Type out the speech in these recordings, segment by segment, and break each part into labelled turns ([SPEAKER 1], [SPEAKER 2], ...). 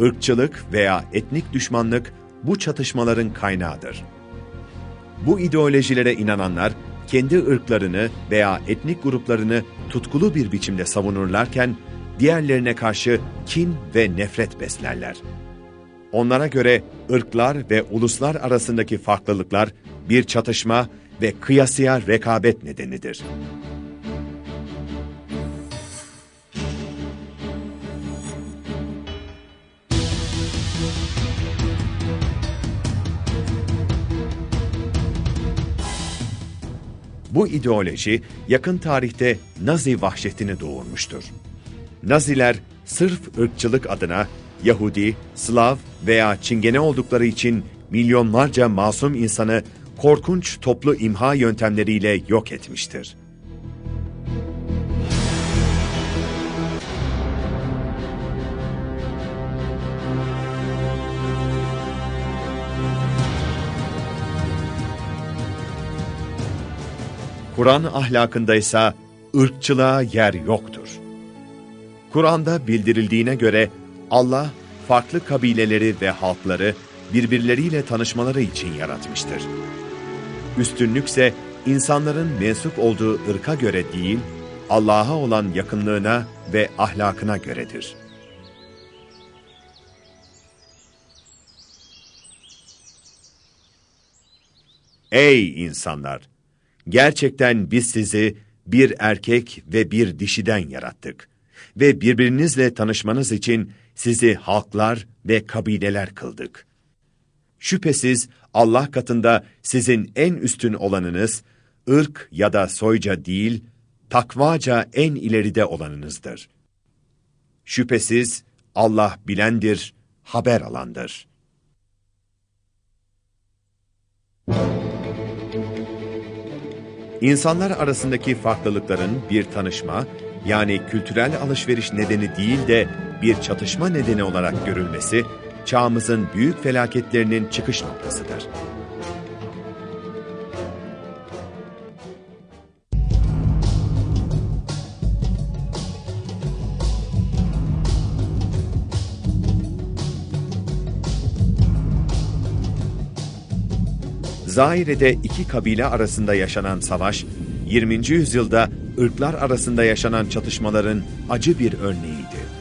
[SPEAKER 1] ırkçılık veya etnik düşmanlık bu çatışmaların kaynağıdır. Bu ideolojilere inananlar, kendi ırklarını veya etnik gruplarını tutkulu bir biçimde savunurlarken, diğerlerine karşı kin ve nefret beslerler. Onlara göre ırklar ve uluslar arasındaki farklılıklar bir çatışma ve kıyasıya rekabet nedenidir. Bu ideoloji yakın tarihte Nazi vahşetini doğurmuştur. Naziler sırf ırkçılık adına Yahudi, Slav veya Çingene oldukları için milyonlarca masum insanı korkunç toplu imha yöntemleriyle yok etmiştir. Kur'an ahlakında ise ırkçılığa yer yoktur. Kur'an'da bildirildiğine göre Allah farklı kabileleri ve halkları birbirleriyle tanışmaları için yaratmıştır. Üstünlükse insanların mensup olduğu ırka göre değil, Allah'a olan yakınlığına ve ahlakına göredir. Ey insanlar! Gerçekten biz sizi bir erkek ve bir dişiden yarattık. Ve birbirinizle tanışmanız için sizi halklar ve kabileler kıldık. Şüphesiz Allah katında sizin en üstün olanınız, ırk ya da soyca değil, takvaca en ileride olanınızdır. Şüphesiz Allah bilendir, haber alandır. İnsanlar arasındaki farklılıkların bir tanışma, yani kültürel alışveriş nedeni değil de bir çatışma nedeni olarak görülmesi, çağımızın büyük felaketlerinin çıkış noktasıdır. Zaire'de iki kabile arasında yaşanan savaş, 20. yüzyılda ırklar arasında yaşanan çatışmaların acı bir örneğiydi.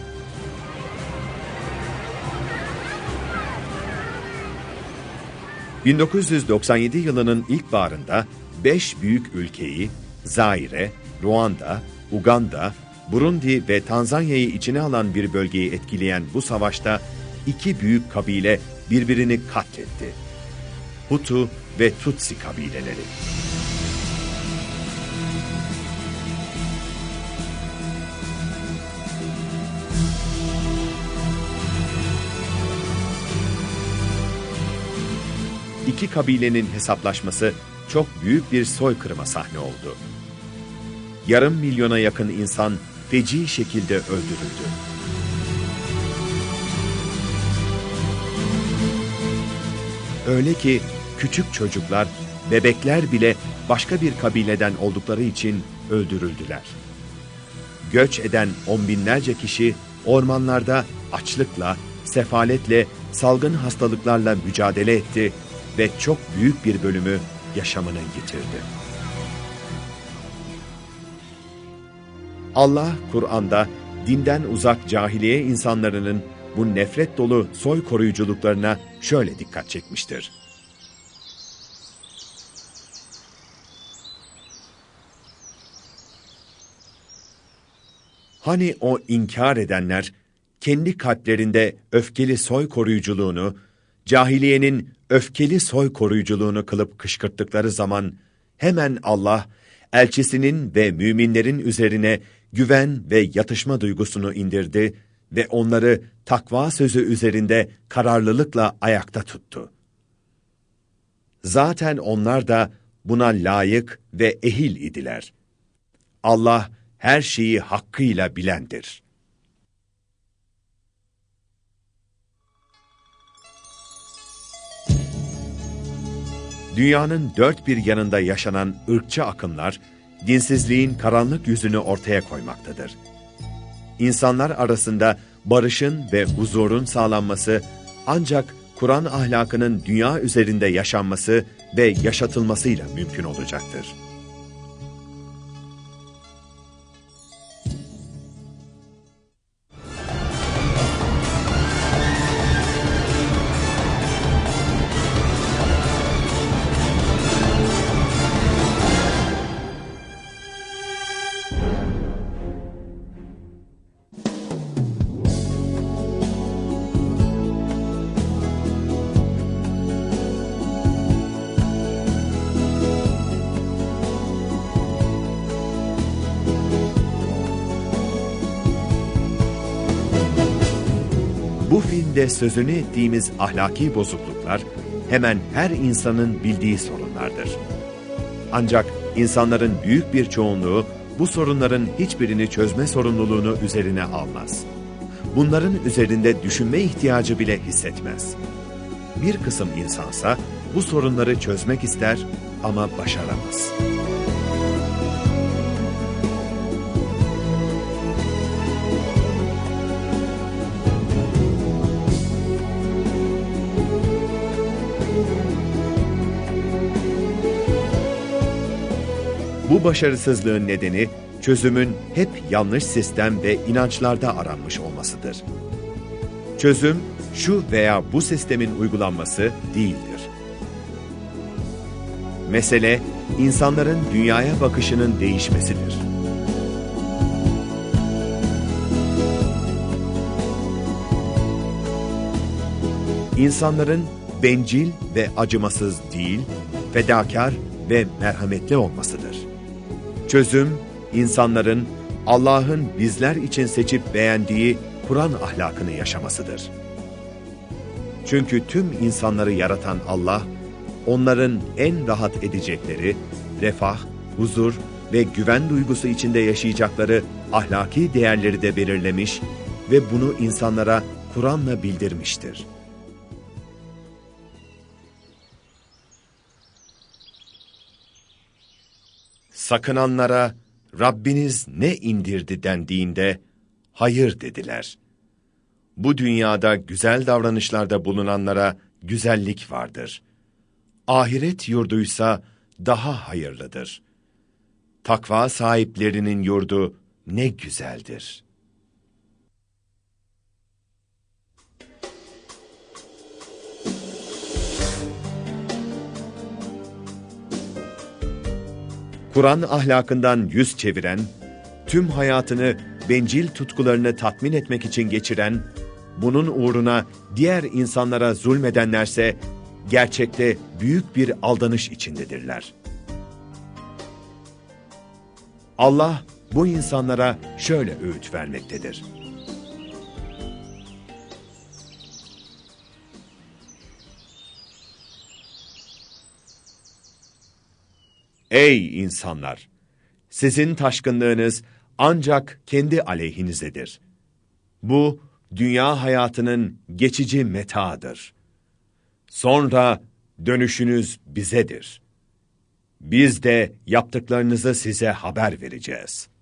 [SPEAKER 1] ...1997 yılının ilk baharında beş büyük ülkeyi Zaire, Ruanda, Uganda, Burundi ve Tanzanya'yı içine alan bir bölgeyi etkileyen bu savaşta iki büyük kabile birbirini katletti. Hutu ve Tutsi kabileleri. İki kabilenin hesaplaşması çok büyük bir soykırıma sahne oldu. Yarım milyona yakın insan feci şekilde öldürüldü. Öyle ki küçük çocuklar, bebekler bile başka bir kabileden oldukları için öldürüldüler. Göç eden on binlerce kişi ormanlarda açlıkla, sefaletle, salgın hastalıklarla mücadele etti ve çok büyük bir bölümü yaşamını yitirdi. Allah Kur'an'da dinden uzak cahiliye insanlarının bu nefret dolu soy koruyuculuklarına şöyle dikkat çekmiştir. Hani o inkar edenler, kendi kalplerinde öfkeli soy koruyuculuğunu, cahiliyenin öfkeli soy koruyuculuğunu kılıp kışkırttıkları zaman, hemen Allah, elçisinin ve müminlerin üzerine güven ve yatışma duygusunu indirdi ve onları takva sözü üzerinde kararlılıkla ayakta tuttu. Zaten onlar da buna layık ve ehil idiler. Allah, her şeyi hakkıyla bilendir. Dünyanın dört bir yanında yaşanan ırkçı akımlar, dinsizliğin karanlık yüzünü ortaya koymaktadır. insanlar arasında barışın ve huzurun sağlanması ancak Kur'an ahlakının dünya üzerinde yaşanması ve yaşatılmasıyla mümkün olacaktır. Filmde sözünü ettiğimiz ahlaki bozukluklar hemen her insanın bildiği sorunlardır. Ancak insanların büyük bir çoğunluğu bu sorunların hiçbirini çözme sorumluluğunu üzerine almaz. Bunların üzerinde düşünme ihtiyacı bile hissetmez. Bir kısım insansa bu sorunları çözmek ister ama başaramaz. Bu başarısızlığın nedeni çözümün hep yanlış sistem ve inançlarda aranmış olmasıdır. Çözüm şu veya bu sistemin uygulanması değildir. Mesele insanların dünyaya bakışının değişmesidir. İnsanların bencil ve acımasız değil, fedakar ve merhametli olmasıdır. Çözüm, insanların Allah'ın bizler için seçip beğendiği Kur'an ahlakını yaşamasıdır. Çünkü tüm insanları yaratan Allah, onların en rahat edecekleri, refah, huzur ve güven duygusu içinde yaşayacakları ahlaki değerleri de belirlemiş ve bunu insanlara Kur'an'la bildirmiştir. Sakınanlara Rabbiniz ne indirdi dendiğinde hayır dediler. Bu dünyada güzel davranışlarda bulunanlara güzellik vardır. Ahiret yurduysa daha hayırlıdır. Takva sahiplerinin yurdu ne güzeldir.'' Kur'an ahlakından yüz çeviren, tüm hayatını bencil tutkularını tatmin etmek için geçiren, bunun uğruna diğer insanlara zulmedenlerse gerçekte büyük bir aldanış içindedirler. Allah bu insanlara şöyle öğüt vermektedir. Ey insanlar! Sizin taşkınlığınız ancak kendi aleyhinizedir. Bu, dünya hayatının geçici metaadır. Sonra dönüşünüz bizedir. Biz de yaptıklarınızı size haber vereceğiz.''